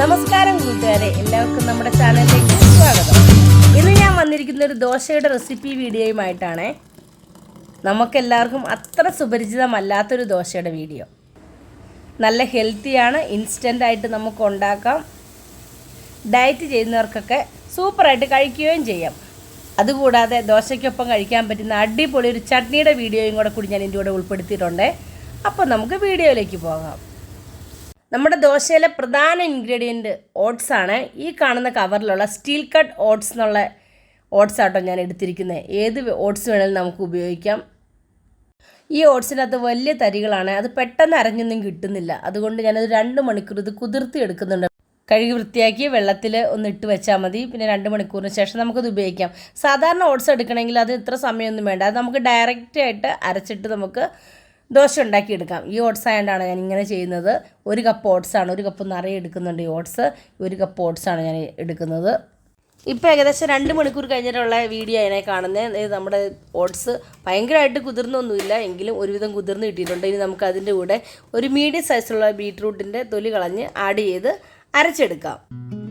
നമസ്കാരം കൂട്ടുകാരെ എല്ലാവർക്കും നമ്മുടെ ചാനലിലേക്ക് സ്വാഗതം. ഇന്ന് ഞാൻ വന്നിരിക്കുന്ന ഒരു ദോശയുടെ റെസിപ്പി വീഡിയോയുമായിട്ടാണ് നമുക്കെല്ലാവർക്കും അത്ര സുപരിചിതമല്ലാത്തൊരു ദോശയുടെ വീഡിയോ. നല്ല ഹെൽത്തിയാണ് ഇൻസ്റ്റന്റ് ആയിട്ട് നമുക്ക് ഉണ്ടാക്കാം ഡയറ്റ് ചെയ്യുന്നവർക്കൊക്കെ സൂപ്പറായിട്ട് കഴിക്കുകയും ചെയ്യാം. അതുകൂടാതെ ദോശയ്ക്കൊപ്പം കഴിക്കാൻ പറ്റുന്ന അടിപൊളി ഒരു ചട്നിയുടെ വീഡിയോയും കൂടെ കൂടി ഞാൻ ഇതിന്റെ കൂടെ ഉൾപ്പെടുത്തിയിട്ടുണ്ട്. അപ്പോൾ നമുക്ക് വീഡിയോയിലേക്ക് പോകാം. നമ്മുടെ ദോശയിലെ പ്രധാന ഇൻഗ്രീഡിയന്റ് ഓട്സ് ആണ്. ഈ കാണുന്ന കവറിലുള്ള സ്റ്റീൽ കട്ട് ഓട്സ് എന്നുള്ള ഓട്സ് ആട്ടോ ഞാൻ എടുത്തിരിക്കുന്നത് ഏത് ഓട്സ് വേണമെങ്കിലും നമുക്ക് ഉപയോഗിക്കാം. ഈ ഓട്സിനകത്ത് വലിയ തരികളാണ്. അത് പെട്ടെന്ന് അരഞ്ഞൊന്നും കിട്ടുന്നില്ല. അതുകൊണ്ട് ഞാനത് രണ്ട് മണിക്കൂർ ഇത് കുതിർത്തി എടുക്കുന്നുണ്ട്. കഴുകി വൃത്തിയാക്കി വെള്ളത്തിൽ ഒന്ന് ഇട്ട് വെച്ചാൽ മതി. പിന്നെ രണ്ട് മണിക്കൂറിന് ശേഷം നമുക്കത് ഉപയോഗിക്കാം. സാധാരണ ഓട്സ് എടുക്കണമെങ്കിൽ അത് ഇത്ര സമയമൊന്നും വേണ്ട. അത് നമുക്ക് ഡയറക്റ്റായിട്ട് അരച്ചിട്ട് നമുക്ക് ദോശ ഉണ്ടാക്കിയെടുക്കാം. ഈ ഓട്സ് ആയതുകൊണ്ടാണ് ഞാൻ ഇങ്ങനെ ചെയ്യുന്നത്. ഒരു കപ്പ് ഓട്സ് ആണ്. ഒരു കപ്പ് നിറയെ എടുക്കുന്നുണ്ട് ഈ ഓട്സ്. ഒരു കപ്പ് ഓട്സ് ആണ് ഞാൻ എടുക്കുന്നത്. ഇപ്പോൾ ഏകദേശം രണ്ട് മണിക്കൂർ കഴിഞ്ഞിട്ടുള്ള വീഡിയോ അതിനെ കാണുന്നത്. നമ്മുടെ ഓട്സ് ഭയങ്കരമായിട്ട് കുതിർന്നൊന്നുമില്ല. എങ്കിലും ഒരുവിധം കുതിർന്ന് കിട്ടിയിട്ടുണ്ട്. ഇനി നമുക്ക് അതിന്റെ കൂടെ ഒരു മീഡിയം സൈസുള്ള ബീട്രൂട്ടിന്റെ തൊലി കളഞ്ഞ് ആഡ് ചെയ്ത് അരച്ചെടുക്കാം.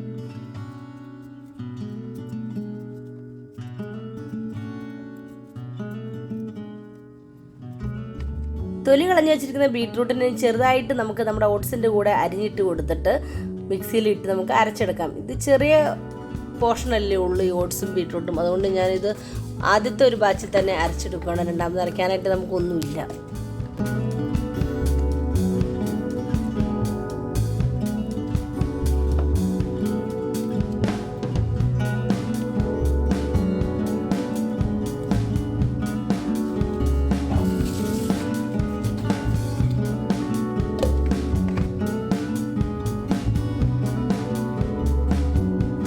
തൊലി കളഞ്ഞു വെച്ചിരിക്കുന്ന ബീട്രൂട്ടിന് ചെറുതായിട്ട് നമുക്ക് നമ്മുടെ ഓട്സിന്റെ കൂടെ അരിഞ്ഞിട്ട് കൊടുത്തിട്ട് മിക്സിയിൽ ഇട്ട് നമുക്ക് അരച്ചെടുക്കാം. ഇത് ചെറിയ പോർഷനല്ലേ ഉള്ളൂ ഈ ഓട്സും ബീട്രൂട്ടും. അതുകൊണ്ട് ഞാനിത് ആദ്യത്തെ ഒരു ബാച്ചിൽ തന്നെ അരച്ചെടുക്കുകയാണ്. രണ്ടാമത് അരയ്ക്കാനായിട്ട് നമുക്കൊന്നുമില്ല.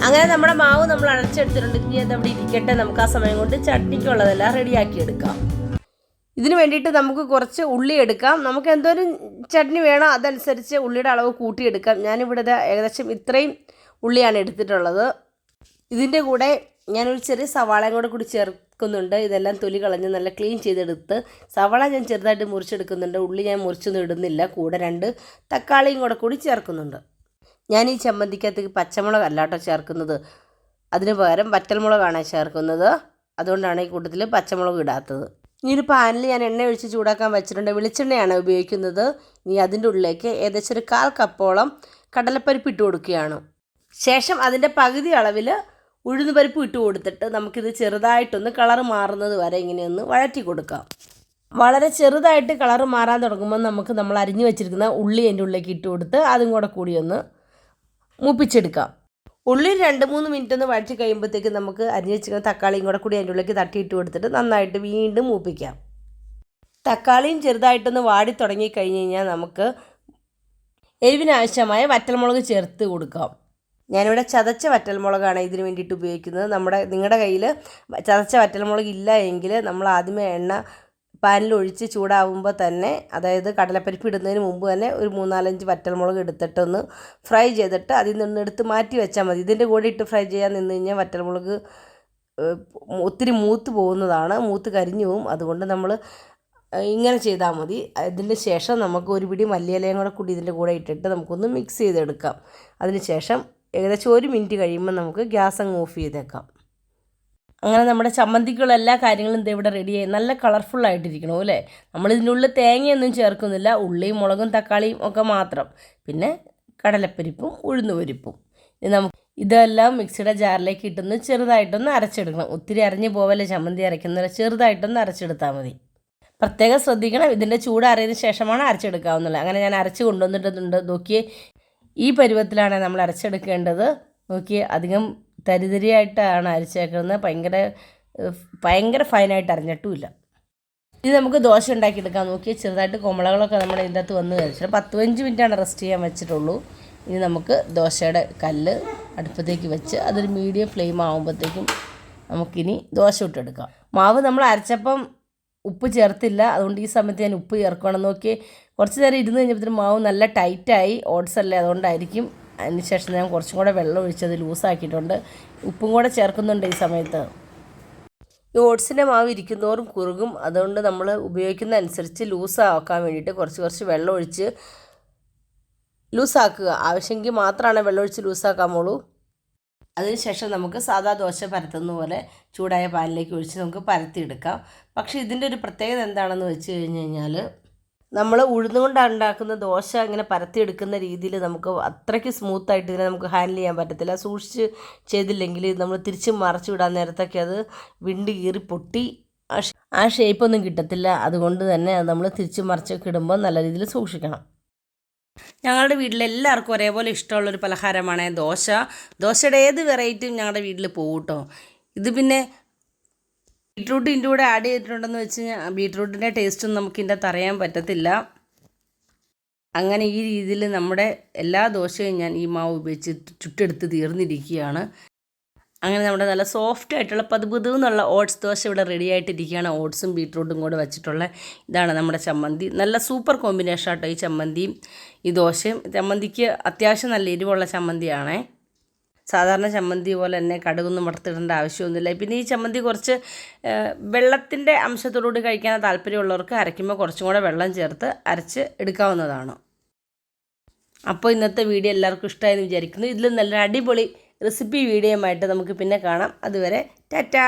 അങ്ങനെ നമ്മുടെ മാവ് നമ്മൾ അടച്ചെടുത്തിട്ടുണ്ട്. ഇനി അത് അവിടെ ഇരിക്കട്ടെ. നമുക്ക് ആ സമയം കൊണ്ട് ചട്നിക്കുള്ളതെല്ലാം റെഡിയാക്കി എടുക്കാം. ഇതിന് വേണ്ടിയിട്ട് നമുക്ക് കുറച്ച് ഉള്ളി എടുക്കാം. നമുക്ക് എന്തോരം ചട്നി വേണോ അതനുസരിച്ച് ഉള്ളിയുടെ അളവ് കൂട്ടിയെടുക്കാം. ഞാനിവിടെ ഏകദേശം ഇത്രയും ഉള്ളിയാണ് എടുത്തിട്ടുള്ളത്. ഇതിന്റെ കൂടെ ഞാനൊരു ചെറിയ സവാളയും കൂടെ കൂടി ചേർക്കുന്നുണ്ട്. ഇതെല്ലാം തൊലി കളഞ്ഞ് നല്ല ക്ലീൻ ചെയ്തെടുത്ത് സവാള ഞാൻ ചെറുതായിട്ട് മുറിച്ചെടുക്കുന്നുണ്ട്. ഉള്ളി ഞാൻ മുറിച്ചൊന്നും ഇടുന്നില്ല. കൂടെ രണ്ട് തക്കാളിയും കൂടെ കൂടി ചേർക്കുന്നുണ്ട്. ഞാൻ ഈ ചമ്മന്തിക്കകത്ത് പച്ചമുളക് അല്ലാട്ടോ ചേർക്കുന്നത്. അതിന് പകരം വറ്റൽമുളകാണ് ചേർക്കുന്നത്. അതുകൊണ്ടാണ് ഈ കൂട്ടത്തിൽ പച്ചമുളക് ഇടാത്തത്. ഇനി ഒരു പാനിൽ ഞാൻ എണ്ണ ഒഴിച്ച് ചൂടാക്കാൻ വെച്ചിട്ടുണ്ട്. വെളിച്ചെണ്ണയാണ് ഉപയോഗിക്കുന്നത്. ഇനി അതിന്റെ ഉള്ളിലേക്ക് ഏകദേശം ഒരു കാൽ കപ്പോളം കടലപ്പരിപ്പ് ഇട്ട് കൊടുക്കുകയാണ്. ശേഷം അതിന്റെ പകുതി അളവിൽ ഉഴുന്ന് പരിപ്പ് ഇട്ട് കൊടുത്തിട്ട് നമുക്കിത് ചെറുതായിട്ടൊന്ന് കളർ മാറുന്നത് വരെ ഇങ്ങനെയൊന്ന് വഴറ്റി കൊടുക്കാം. വളരെ ചെറുതായിട്ട് കളർ മാറാൻ തുടങ്ങുമ്പോൾ നമുക്ക് നമ്മൾ അരിഞ്ഞു വെച്ചിരിക്കുന്ന ഉള്ളി അതിന്റെ ഉള്ളിലേക്ക് ഇട്ട് കൊടുത്ത് അതും കൂടെ കൂടി ഒന്ന് മൂപ്പിച്ചെടുക്കാം. ഉള്ളി രണ്ട് മൂന്ന് മിനിറ്റ് ഒന്ന് വഴറ്റി കഴിയുമ്പോഴത്തേക്ക് നമുക്ക് അരിഞ്ഞ് വെച്ചിരിക്കുന്ന തക്കാളിയും കൂടെ കൂടി അതിന്റെ ഉള്ളിലേക്ക് തട്ടിയിട്ട് കൊടുത്തിട്ട് നന്നായിട്ട് വീണ്ടും മൂപ്പിക്കാം. തക്കാളിയും ചെറുതായിട്ടൊന്ന് വാടി തുടങ്ങി കഴിഞ്ഞ് കഴിഞ്ഞാൽ നമുക്ക് എരിവിനാവശ്യമായ വറ്റൽമുളക് ചേർത്ത് കൊടുക്കാം. ഞാനിവിടെ ചതച്ച വറ്റൽമുളകാണ് ഇതിന് വേണ്ടിയിട്ട് ഉപയോഗിക്കുന്നത്. നമ്മുടെ നിങ്ങളുടെ കയ്യിൽ ചതച്ച വറ്റൽമുളക് ഇല്ല എങ്കിൽ നമ്മൾ ആദ്യമേ എണ്ണ പാനിൽ ഒഴിച്ച് ചൂടാവുമ്പോൾ തന്നെ അതായത് കടലപ്പരിപ്പ് ഇടുന്നതിന് മുമ്പ് തന്നെ ഒരു മൂന്നാലഞ്ച് വറ്റൽമുളക് എടുത്തിട്ടൊന്ന് ഫ്രൈ ചെയ്തിട്ട് അതിൽ നിന്ന് എടുത്ത് മാറ്റി വെച്ചാൽ മതി. ഇതിന്റെ കൂടെ ഇട്ട് ഫ്രൈ ചെയ്യാൻ നിന്ന് കഴിഞ്ഞാൽ വറ്റൽമുളക് ഒത്തിരി മൂത്ത് പോകുന്നതാണ്. മൂത്ത് കരിഞ്ഞു പോകും അതുകൊണ്ട് നമ്മൾ ഇങ്ങനെ ചെയ്താൽ മതി. അതിന് ശേഷം നമുക്ക് ഒരു പിടി മല്ലിയിലയും കൂടെ കൂടി ഇതിന്റെ കൂടെ ഇട്ടിട്ട് നമുക്കൊന്ന് മിക്സ് ചെയ്തെടുക്കാം. അതിന് ശേഷം ഏകദേശം ഒരു മിനിറ്റ് കഴിയുമ്പോൾ നമുക്ക് ഗ്യാസ് അങ്ങ് ഓഫ് ചെയ്തേക്കാം. അങ്ങനെ നമ്മുടെ ചമ്മന്തിക്കുള്ള എല്ലാ കാര്യങ്ങളും ദേ ഇവിടെ റെഡിയായി നല്ല കളർഫുൾ ആയിട്ടിരിക്കണം അല്ലേ? നമ്മൾ ഇതിനുള്ളിൽ തേങ്ങയൊന്നും ചേർക്കുന്നില്ല. ഉള്ളിയും മുളകും തക്കാളിയും ഒക്കെ മാത്രം. പിന്നെ കടലപ്പരിപ്പും ഉഴുന്നുപരിപ്പും. ഇനി നമുക്ക് ഇതെല്ലാം മിക്സിയുടെ ജാറിലേക്ക് ഇട്ടൊന്ന് ചെറുതായിട്ടൊന്ന് അരച്ചെടുക്കണം. ഒത്തിരി അരഞ്ഞു പോവല്ലേ ചമ്മന്തി അരയ്ക്കുന്നില്ല ചെറുതായിട്ടൊന്ന് അരച്ചെടുത്താൽ മതി. പ്രത്യേകം ശ്രദ്ധിക്കണം. ഇതിന്റെ ചൂട് അറിയതിന് ശേഷമാണ് അരച്ചെടുക്കാവുന്നുള്ളത് അങ്ങനെ ഞാൻ അരച്ച് കൊണ്ടുവന്നിട്ടുണ്ട്. നോക്കിയേ ഈ പരുവത്തിലാണ് നമ്മൾ അരച്ചെടുക്കേണ്ടത്. നോക്കിയേ അധികം തരിതരിയായിട്ടാണ് അരച്ചേക്കുന്നത്. ഭയങ്കര ഭയങ്കര ഫൈനായിട്ട് അരഞ്ഞിട്ടുമില്ല. ഇനി നമുക്ക് ദോശ ഉണ്ടാക്കിയെടുക്കാം നോക്കി. ചെറുതായിട്ട് കുമ്പളകളൊക്കെ നമ്മുടെ ഇതിന്റെ അകത്ത് വന്ന് കഴിച്ചിട്ട് പത്ത് പതിനഞ്ച് മിനിറ്റാണ് റെസ്റ്റ് ചെയ്യാൻ വെച്ചിട്ടുള്ളൂ. ഇനി നമുക്ക് ദോശയുടെ കല്ല് അടുപ്പത്തേക്ക് വെച്ച് അതൊരു മീഡിയം ഫ്ലെയിം ആകുമ്പോഴത്തേക്കും നമുക്കിനി ദോശ ഇട്ടെടുക്കാം. മാവ് നമ്മൾ അരച്ചപ്പം ഉപ്പ് ചേർത്തില്ല. അതുകൊണ്ട് ഈ സമയത്ത് ഞാൻ ഉപ്പ് ചേർക്കണം നോക്കി കുറച്ച് നേരം ഇരുന്ന് കഴിഞ്ഞപ്പോഴത്തേക്കും മാവ് നല്ല ടൈറ്റായി. ഓട്സ് അല്ലേ അതുകൊണ്ടായിരിക്കും അതിന് ശേഷം ഞാൻ കുറച്ചും കൂടെ വെള്ളം ഒഴിച്ചത് ലൂസാക്കിയിട്ടുണ്ട്. ഉപ്പും കൂടെ ചേർക്കുന്നുണ്ട് ഈ സമയത്ത്. ഈ ഓട്സിന്റെ മാവ് ഇരിക്കുന്നതോറും കുറുകും. അതുകൊണ്ട് നമ്മൾ ഉപയോഗിക്കുന്ന അനുസരിച്ച് ലൂസാക്കാൻ വേണ്ടിയിട്ട് കുറച്ച് കുറച്ച് വെള്ളം ഒഴിച്ച് ലൂസാക്കുക. ആവശ്യമെങ്കിൽ മാത്രമാണ് വെള്ളമൊഴിച്ച് ലൂസാക്കാമുള്ളൂ അതിനുശേഷം നമുക്ക് സാധാ ദോശ പരത്തുന്ന പോലെ ചൂടായ പാനിലേക്ക് ഒഴിച്ച് നമുക്ക് പരത്തിയെടുക്കാം. പക്ഷേ ഇതിന്റെ ഒരു പ്രത്യേകത എന്താണെന്ന് വെച്ച് കഴിഞ്ഞ് കഴിഞ്ഞാൽ നമ്മൾ ഉഴുന്നുകൊണ്ട് ഉണ്ടാക്കുന്ന ദോശ ഇങ്ങനെ പരത്തിയെടുക്കുന്ന രീതിയിൽ നമുക്ക് അത്രയ്ക്ക് സ്മൂത്തായിട്ട് ഇതിനെ നമുക്ക് ഹാൻഡിൽ ചെയ്യാൻ പറ്റത്തില്ല. സൂക്ഷിച്ച് ചെയ്തില്ലെങ്കിൽ നമ്മൾ തിരിച്ച് മറച്ചു വിടാൻ നേരത്തൊക്കെ അത് വിണ്ട് കീറി പൊട്ടി ആ ഷേപ്പൊന്നും കിട്ടത്തില്ല. അതുകൊണ്ട് തന്നെ നമ്മൾ തിരിച്ച് മറിച്ചൊക്കെ ഇടുമ്പോൾ നല്ല രീതിയിൽ സൂക്ഷിക്കണം. ഞങ്ങളുടെ വീട്ടിൽ എല്ലാവർക്കും ഒരേപോലെ ഇഷ്ടമുള്ളൊരു പലഹാരമാണ് ദോശ. ദോശയുടെ ഏത് വെറൈറ്റിയും ഞങ്ങളുടെ വീട്ടിൽ പോകും കേട്ടോ ഇത് പിന്നെ ബീട്രൂട്ട് ഇതിന്റെ കൂടെ ആഡ് ചെയ്തിട്ടുണ്ടെന്ന് വെച്ച് കഴിഞ്ഞാൽ ബീട്രൂട്ടിന്റെ ടേസ്റ്റൊന്നും നമുക്ക് ഇതിന്റെ അകത്ത് അറിയാൻ പറ്റത്തില്ല. അങ്ങനെ ഈ രീതിയിൽ നമ്മുടെ എല്ലാ ദോശയും ഞാൻ ഈ മാവ് ഉപയോഗിച്ച് ചുട്ടെടുത്ത് തീർന്നിരിക്കുകയാണ്. അങ്ങനെ നമ്മുടെ നല്ല സോഫ്റ്റ് ആയിട്ടുള്ള പതുപുതു എന്നുള്ള ഓട്സ് ദോശ ഇവിടെ റെഡി ആയിട്ടിരിക്കുകയാണ്. ഓട്സും ബീട്രൂട്ടും കൂടെ വെച്ചിട്ടുള്ള ഇതാണ് നമ്മുടെ ചമ്മന്തി. നല്ല സൂപ്പർ കോമ്പിനേഷൻ ആട്ടോ ഈ ചമ്മന്തിയും ഈ ദോശയും. ചമ്മന്തിക്ക് അത്യാവശ്യം നല്ല എരിവുള്ള ചമ്മന്തിയാണേ. സാധാരണ ചമ്മന്തി പോലെ തന്നെ കടുകൊന്നും വറുത്തിടേണ്ട ആവശ്യമൊന്നുമില്ല. പിന്നെ ഈ ചമ്മന്തി കുറച്ച് വെള്ളത്തിന്റെ അംശത്തോടുകൂടി കഴിക്കാൻ താല്പര്യമുള്ളവർക്ക് അരയ്ക്കുമ്പോൾ കുറച്ചും കൂടെ വെള്ളം ചേർത്ത് അരച്ച് എടുക്കാവുന്നതാണ്. അപ്പോൾ ഇന്നത്തെ വീഡിയോ എല്ലാവർക്കും ഇഷ്ടമായെന്ന് വിചാരിക്കുന്നു. ഇതിൽ നല്ല അടിപൊളി റെസിപ്പി വീഡിയോയുമായിട്ട് നമുക്ക് പിന്നെ കാണാം. അതുവരെ ടാറ്റാ!